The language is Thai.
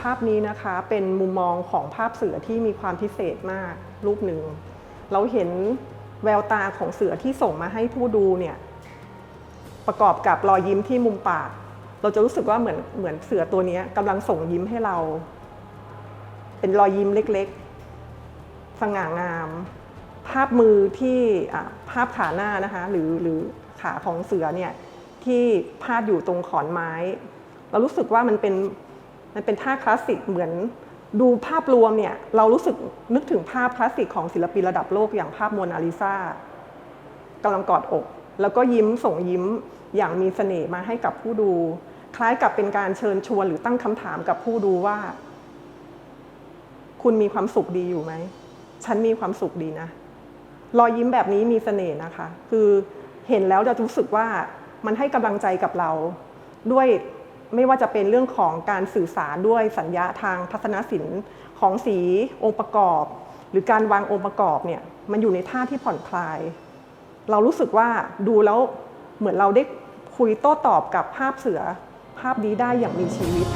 ภาพนี้นะคะเป็นมุมมองของภาพเสือที่มีความพิเศษมากรูปหนึ่ง เราเห็นแววตาของเสือที่ส่งมาให้ผู้ดูเนี่ยประกอบกับรอยยิ้มที่มุมปาก เราจะรู้สึกว่าเหมือนเหมือนเสือตัวนี้กำลังส่งยิ้มให้เรา เป็นรอยยิ้มเล็กๆ สง่างาม ภาพมือที่ภาพขาหน้านะคะหรือหรือขาของเสือเนี่ยที่พาดอยู่ตรงขอนไม้ เรารู้สึกว่ามันเป็น มันเป็นท่าคลาสสิกเหมือนดูภาพรวมเนี่ยเรารู้สึกนึกถึงภาพคลาสสิกของศิลปินระดับโลกอย่างภาพโมนาลิซากำลังกอดอก แล้วก็ยิ้มส่งยิ้มอย่างมีเสน่ห์มาให้กับผู้ดู คล้ายกับเป็นการเชิญชวนหรือตั้งคำถามกับผู้ดูว่า คุณมีความสุขดีอยู่ไหม ฉันมีความสุขดีนะ รอยยิ้มแบบนี้มีเสน่ห์นะคะ คือเห็นแล้วจะรู้สึกว่ามันให้กำลังใจกับเราด้วย ไม่ว่าจะเป็นเรื่องของการสื่อสารด้วยสัญญาทางทัศนศิลป์ของสีองค์ประกอบ หรือการวางองค์ประกอบเนี่ยมันอยู่ในท่าที่ผ่อนคลาย เรารู้สึกว่าดูแล้วเหมือนเราได้คุยโต้ตอบกับภาพเสือภาพนี้ได้อย่างมีชีวิต